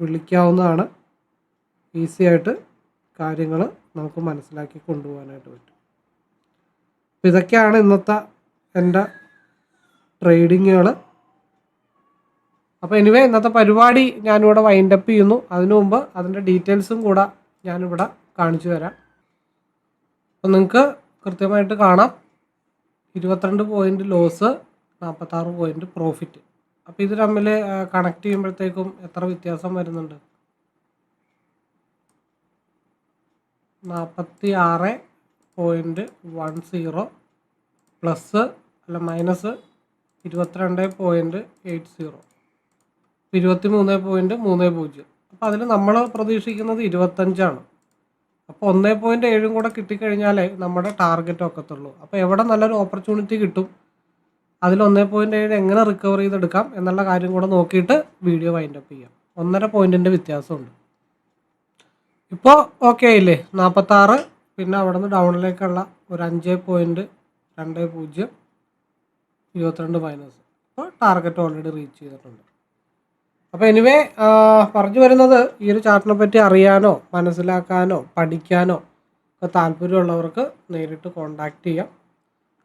വിളിക്കാവുന്നതാണ്. ഈസി ആയിട്ട് കാര്യങ്ങൾ നമുക്ക് മനസ്സിലാക്കി കൊണ്ടുപോകാനായിട്ട് പറ്റും. അപ്പോൾ ഇതൊക്കെയാണ് ഇന്നത്തെ എന്റെ ട്രേഡിങ്ങുകൾ അപ്പോൾ എനിവേ ഇന്നത്തെ പരിപാടി ഞാനിവിടെ വൈൻഡപ്പ് ചെയ്യുന്നു. അതിനു മുമ്പ് അതിന്റെ ഡീറ്റെയിൽസും കൂടെ ഞാനിവിടെ കാണിച്ചു തരാം. അപ്പോൾ നിങ്ങൾക്ക് കൃത്യമായിട്ട് കാണാം. ഇരുപത്തിരണ്ട് പോയിന്റ് ലോസ് നാൽപ്പത്താറ് പോയിന്റ് പ്രോഫിറ്റ് അപ്പോൾ ഇത് തമ്മിൽ കണക്ട് ചെയ്യുമ്പോഴത്തേക്കും എത്ര വ്യത്യാസം വരുന്നുണ്ട്? നാൽപ്പത്തി ആറ് പോയിന്റ് വൺ സീറോ പ്ലസ് അല്ല മൈനസ് ഇരുപത്തിരണ്ട് പോയിന്റ് എയ്റ്റ് സീറോ ഇരുപത്തി മൂന്ന് പോയിന്റ് മൂന്ന് പൂജ്യം. അപ്പോൾ അതിൽ നമ്മൾ പ്രതീക്ഷിക്കുന്നത് ഇരുപത്തഞ്ചാണ്. അപ്പോൾ ഒന്നേ പോയിന്റ് ഏഴും കൂടെ കിട്ടിക്കഴിഞ്ഞാലേ നമ്മുടെ ടാർഗറ്റ് ഒക്കത്തുള്ളൂ. അപ്പോൾ എവിടെ നല്ലൊരു ഓപ്പർച്യൂണിറ്റി കിട്ടും അതിൽ ഒന്നേ പോയിന്റ് ഏഴ് എങ്ങനെ റിക്കവർ ചെയ്തെടുക്കാം എന്നുള്ള കാര്യം കൂടെ നോക്കിയിട്ട് വീഡിയോ വൈൻഡ് അപ്പ് ചെയ്യാം. ഒന്നര പോയിന്റിന്റെ വ്യത്യാസമുണ്ട്. ഇപ്പോൾ ഓക്കെ ആയില്ലേ? നാൽപ്പത്താറ് പിന്നെ അവിടെ നിന്ന് ഡൗണിലേക്കുള്ള ഒരു അഞ്ച് പോയിന്റ് രണ്ട് പൂജ്യം ഇരുപത്തിരണ്ട് മൈനസ് അപ്പോൾ ടാർഗറ്റ് ഓൾറെഡി റീച്ച് ചെയ്തിട്ടുണ്ട്. അപ്പോൾ എനിവേ പറഞ്ഞു വരുന്നത് ഈ ഒരു ചാർട്ടിനെ പറ്റി അറിയാനോ മനസ്സിലാക്കാനോ പഠിക്കാനോ ഒക്കെ താല്പര്യമുള്ളവർക്ക് നേരിട്ട് കോണ്ടാക്ട് ചെയ്യാം.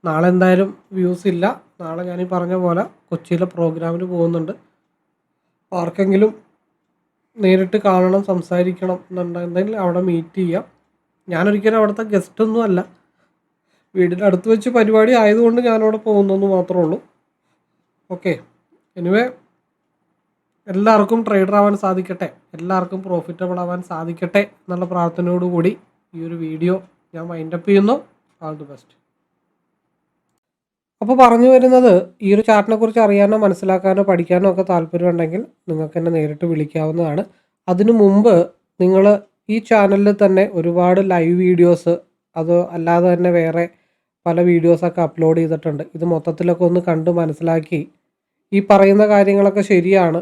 നാളെ എന്തായാലും വ്യൂസ് ഇല്ല. നാളെ ഞാൻ ഈ പറഞ്ഞ പോലെ കൊച്ചിയിലെ പ്രോഗ്രാമിന് പോകുന്നുണ്ട്. ആർക്കെങ്കിലും നേരിട്ട് കാണണം സംസാരിക്കണം എന്നുണ്ടെങ്കിൽ അവിടെ മീറ്റ് ചെയ്യാം. ഞാനൊരിക്കലും അവിടുത്തെ ഗസ്റ്റൊന്നും അല്ല. വീടിന്റെ അടുത്ത് വെച്ച് പരിപാടി ആയതുകൊണ്ട് ഞാനവിടെ പോകുന്നെന്ന് മാത്രമേ ഉള്ളൂ. ഓക്കെ എനിവേ എല്ലാവർക്കും ട്രേഡർ ആവാൻ സാധിക്കട്ടെ. എല്ലാവർക്കും പ്രോഫിറ്റബിൾ ആവാൻ സാധിക്കട്ടെ എന്നുള്ള പ്രാർത്ഥനയോടുകൂടി ഈ ഒരു വീഡിയോ ഞാൻ വൈൻഡപ്പ് ചെയ്യുന്നു. ആൾ ദി ബെസ്റ്റ് അപ്പോൾ പറഞ്ഞു വരുന്നത് ഈ ഒരു ചാർട്ടിനെ കുറിച്ച് അറിയാനോ മനസ്സിലാക്കാനോ പഠിക്കാനോ ഒക്കെ താല്പര്യമുണ്ടെങ്കിൽ നിങ്ങൾക്ക് എന്നെ നേരിട്ട് വിളിക്കാവുന്നതാണ്. അതിനു മുമ്പ് നിങ്ങൾ ഈ ചാനലിൽ തന്നെ ഒരുപാട് ലൈവ് വീഡിയോസ് അത് അല്ലാതെ തന്നെ വേറെ പല വീഡിയോസൊക്കെ അപ്ലോഡ് ചെയ്തിട്ടുണ്ട്. ഇത് മൊത്തത്തിലൊക്കെ ഒന്ന് കണ്ട് മനസ്സിലാക്കി ഈ പറയുന്ന കാര്യങ്ങളൊക്കെ ശരിയാണ്.